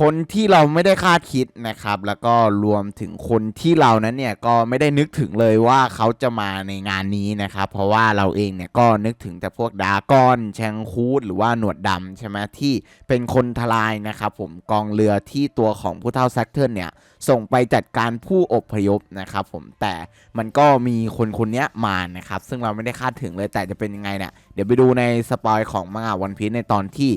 คนที่เราไม่ได้คาดคิดนะครับ แล้วก็รวมถึงคนที่เรานั้นเนี่ยก็ไม่ได้นึกถึงเลยว่าเขาจะมาในงานนี้นะครับ เพราะว่าเราเองเนี่ยก็นึกถึงแต่พวกดากอนแชงคูดหรือว่าหนวดดำใช่ไหมที่เป็นคนทลายนะครับ ผมกองเรือที่ตัวของผู้เท่าแซกเทิลเนี่ยส่งไปจัดการผู้อพยพนะครับ ผมแต่มันก็มีคนคนนี้มานะครับ ซึ่งเราไม่ได้คาดถึงเลยแต่จะเป็นยังไงเนี่ยเดี๋ยวไปดูในสปอยของมังงะวันพี e ในตอนที่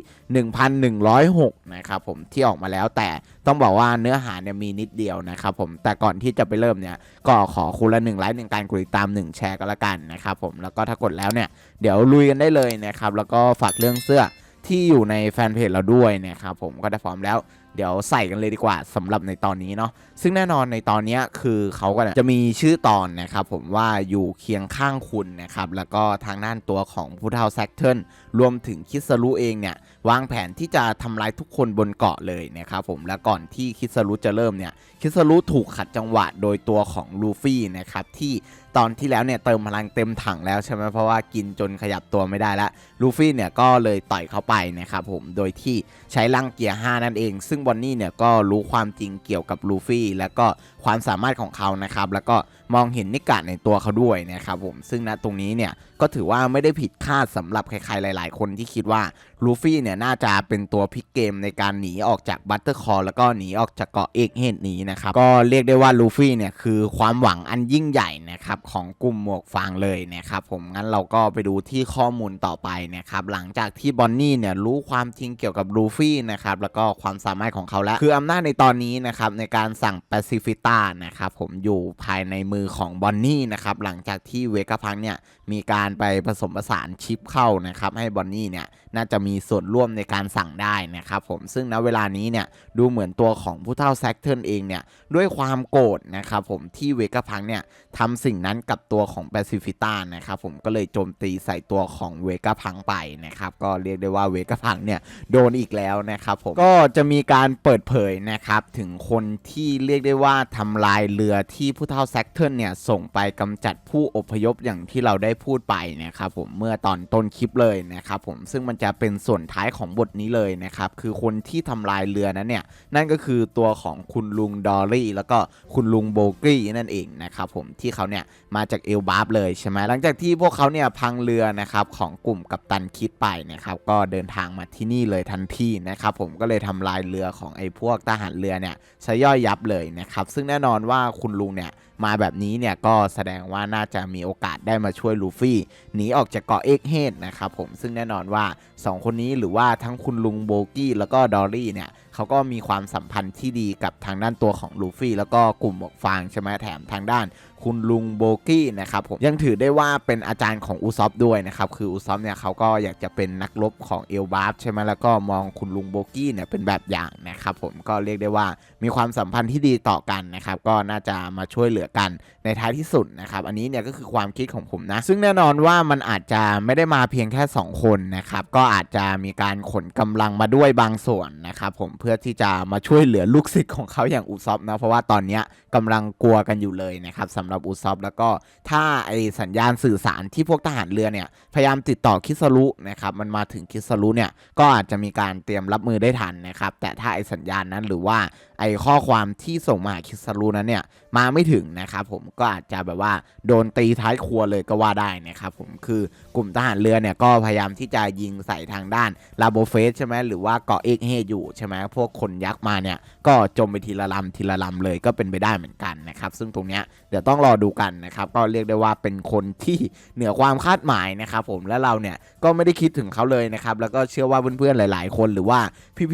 1106 นะครับผมที่ออกมาแล้ว แต่ต้องบอกว่าเนื้อหาเนี่ยมีนิดเดียวนะครับผมแต่ก่อนที่จะไปเริ่มเนี่ยก็ขอคุณละหนึ่งไลค์หนึ่งการกดติดตาม1แชร์ก็แล้วกันนะครับผมแล้วก็ถ้ากดแล้วเนี่ยเดี๋ยวลุยกันได้เลยนะครับแล้วก็ฝากเรื่องเสื้อที่อยู่ในแฟนเพจเราด้วยนะครับผมก็ได้พร้อมแล้วเดี๋ยวใส่กันเลยดีกว่าสำหรับในตอนนี้เนาะซึ่งแน่นอนในตอนนี้คือเขาก็จะมีชื่อตอนนะครับผมว่าอยู่เคียงข้างคุณนะครับแล้วก็ทางด้านตัวของผู้เฒ่าแซกเทิลรวมถึงคิสรุเองเนี่ยวางแผนที่จะทำลายทุกคนบนเกาะเลยนะครับผมและก่อนที่คิสรุจะเริ่มเนี่ยคิสรุถูกขัดจังหวะโดยตัวของลูฟี่นะครับที่ตอนที่แล้วเนี่ยเติมพลังเต็มถังแล้วใช่ไหมเพราะว่ากินจนขยับตัวไม่ได้ละลูฟี่เนี่ยก็เลยต่อยเข้าไปนะครับผมโดยที่ใช้ลังเกียร์5นั่นเอง ซึ่งบอนนี่เนี่ยก็รู้ความจริงเกี่ยวกับลูฟี่ แล้วก็ ความสามารถของเขานะครับ แล้วก็มองเห็นนิกะในตัวเขาด้วยนะครับผมซึ่งณตรงนี้เนี่ยก็ถือว่าไม่ได้ผิดคาดสำหรับใครๆหลาย ๆ คนที่คิดว่าลูฟี่เนี่ยน่าจะเป็นตัวพลิกเกมในการหนีออกจากบัตเตอร์คอร์แล้วก็หนีออกจากเกาะเอกเฮดนี้นะครับก็เรียกได้ว่าลูฟี่เนี่ยคือความหวังอันยิ่งใหญ่นะครับของกลุ่มหมวกฟางเลยนะครับผมงั้นเราก็ไปดูที่ข้อมูลต่อไปนะครับหลังจากที่บอนนี่เนี่ยรู้ความจริงเกี่ยวกับลูฟี่นะครับแล้วก็ความสามารถของเขาแล้วคืออำนาจในตอนนี้นะครับในการสั่งแปซิฟิต้านะครับผมอยู่ภายในมือของบอนนี่นะครับหลังจากที่เวกาพังเนี่ยมีการไปผสมผสานชิปเข้านะครับให้บอนนี่เนี่ยน่าจะมีส่วนร่วมในการสั่งได้นะครับผมซึ่งณเวลานี้เนี่ยดูเหมือนตัวของผู้เฒ่าแซกเทิลเองเนี่ยด้วยความโกรธนะครับผมที่เวกาพังเนี่ยทำสิ่งนั้นกับตัวของแปซิฟิต้านะครับผมก็เลยโจมตีใส่ตัวของเวกาพังไปนะครับก็เรียกได้ว่าเวกาพังเนี่ยโดนอีกแล้วนะครับผมก็จะมีการเปิดเผยนะครับถึงคนที่เรียกได้ว่าททำลายเรือที่ผู้เฒ่าแซกเทิลเนี่ยส่งไปกำจัดผู้อพยพอย่างที่เราได้พูดไปนะครับผมเมื่อตอนต้นคลิปเลยนะครับผมซึ่งมันจะเป็นส่วนท้ายของบทนี้เลยนะครับคือคนที่ทำลายเรือนั้นเนี่ยนั่นก็คือตัวของคุณลุงดอลลี่แล้วก็คุณลุงโบกี้นั่นเองนะครับผมที่เขาเนี่ยมาจากเอลบาร์บเลยใช่ไหมหลังจากที่พวกเขาเนี่ยพังเรือนะครับของกลุ่มกัปตันคิดไปนะครับก็เดินทางมาที่นี่เลยทันทีนะครับผมก็เลยทำลายเรือของไอ้พวกทหารเรือเนี่ยใช้ย่อยยับเลยนะครับซึ่งแน่นอนว่าคุณลุงเนี่ยมาแบบนี้เนี่ยก็แสดงว่าน่าจะมีโอกาสได้มาช่วยลูฟี่หนีออกจากเกาะเอ็กเฮดนะครับผมซึ่งแน่นอนว่า 2 คนนี้หรือว่าทั้งคุณลุงโบกี้แล้วก็ดอรี่เนี่ย เขาก็มีความสัมพันธ์ที่ดีกับทางด้านตัวของลูฟี่แล้วก็กลุ่มหมวกฟางใช่ไหมแถมทางด้านคุณลุงโบกี้นะครับผมยังถือได้ว่าเป็นอาจารย์ของอุซอฟด้วยนะครับคืออุซอฟเนี่ยเขาก็อยากจะเป็นนักรบของเอลบาร์ใช่ไหมแล้วก็มองคุณลุงโบกี้เนี่ยเป็นแบบอย่างนะครับผมก็เรียกได้ว่ามีความสัมพันธ์ที่ดีต่อกันนะครับก็น่าจะมาช่วยเหลือกันในท้ายที่สุดนะครับอันนี้เนี่ยก็คือความคิดของผมนะ ซึ่งแน่นอนว่ามันอาจจะไม่ได้มาเพียงแค่ 2 คนนะครับก็อาจจะมีการขนกำลังมาด้วยบางส่วนนะครับผมเพื่อที่จะมาช่วยเหลือลูกศิษย์ของเขาอย่างอุซอฟนะเพราะว่าตอนนี้ยกำลังกลัวกันอยู่เลยนะครับสำหรับอุซอฟแล้วก็ถ้าไอสัญญาณสื่อสารที่พวกทหารเรือเนี่ยพยายามติดต่อคิสรุนะครับมันมาถึงคิสรุเนี่ยก็อาจจะมีการเตรียมรับมือได้ทันนะครับแต่ถ้าไอสัญญาณนั้นหรือว่าไอข้อความที่ส่งมาหาคิสรุนั้นเนี่ยมาไม่ถึงนะครับผมก็อาจจะแบบว่าโดนตีท้ายครัวเลยก็ว่าได้นะครับผมคือกลุ่มทหารเรือเนี่ยก็พยายามที่จะยิงใส่ทางด้านลาโบเฟสใช่ไหมหรือว่าเกาะเอกเฮอยู่ใช่ไหมพวกคนยักษ์มาเนี่ยก็จมไปทีละลำทีละลำเลยก็เป็นไปได้เหมือนกันนะครับซึ่งตรงเนี้ยเดี๋ยวต้องรอดูกันนะครับก็เรียกได้ว่าเป็นคนที่เหนือความคาดหมายนะครับผมและเราเนี่ยก็ไม่ได้คิดถึงเขาเลยนะครับแล้วก็เชื่อว่าเพื่อนๆหลาย ๆ คนหรือว่า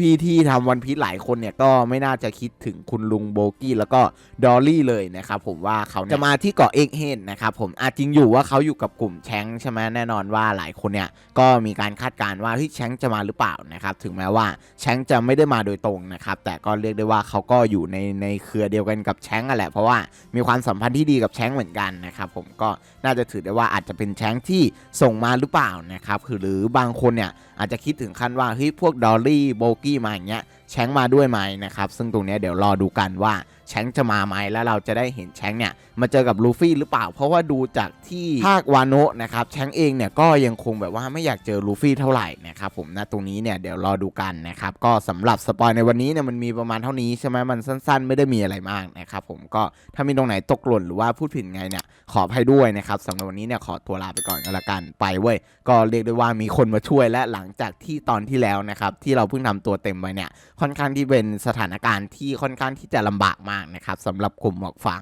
พี่ๆที่ทำวันพีชหลายคนเนี่ยก็ไม่น่าจะคิดถึงคุณลุงโบกี้แล้วก็ดอลลี่เลยนะครับผมว่าเขาจะมาที่เกาะเอกเฮดนะครับผมอาจริงอยู่ว่าเขาอยู่กับกลุ่มแชงใช่ไหมแน่นอนว่าหลายคนเนี่ยก็มีการคาดการณ์ว่าเฮ้ยแชงจะมาหรือเปล่านะครับถึงแม้ว่าแชงจะไม่ได้มาโดยตรงนะครับ แต่ก็เรียกได้ว่าเขาก็อยู่ในในเครือเดียวกันกับแชงอะแหละ เพราะว่ามีความสัมพันธ์ที่ดีกับแชงเหมือนกันนะครับผมก็น่าจะถือได้ว่าอาจจะเป็นแชงที่ส่งมาหรือเปล่านะครับคือหรือบางคนเนี่ยอาจจะคิดถึงขั้นว่าเฮ้ยพวกดอลลี่โบกี้มาอย่างเงี้ย แชงมาด้วยไหมนะครับซึ่งตรงนี้เดี๋ยวรอดูกันว่าแชงจะมาไหมแล้วเราจะได้เห็นแชงเนี่ยมาเจอกับลูฟี่หรือเปล่า เพราะว่าดูจากที่ภาควาโนะนะครับแชงเองเนี่ยก็ยังคงแบบว่าไม่อยากเจอลูฟี่เท่าไหร่นะครับผมนะตรงนี้เนี่ยเดี๋ยวรอดูกันนะครับก็สำหรับสปอยในวันนี้เนี่ยมันมีประมาณเท่านี้ใช่ไหมมันสั้น ๆ ไม่ได้มีอะไรมากนะครับผมก็ถ้ามีตรงไหนตกหล่นหรือว่าพูดผิดไงเนี่ยขออภัยด้วยนะครับสำหรับวันนี้เนี่ยขอตัวลาไปก่อนก็แล้วกันไปเว้ยก็เรียกได้ว่ามีคนมาช่วยและหลังจากที่ตอนที่แล้วนะครับที่เราเพิ่งทำตัวเต็มไปเนี่ยค่อนข้างที่เป็นสถานการณ์ที่ค่อนข้างที่จะลำบากมากนะครับสำหรับกลุ่มหมวกฟาง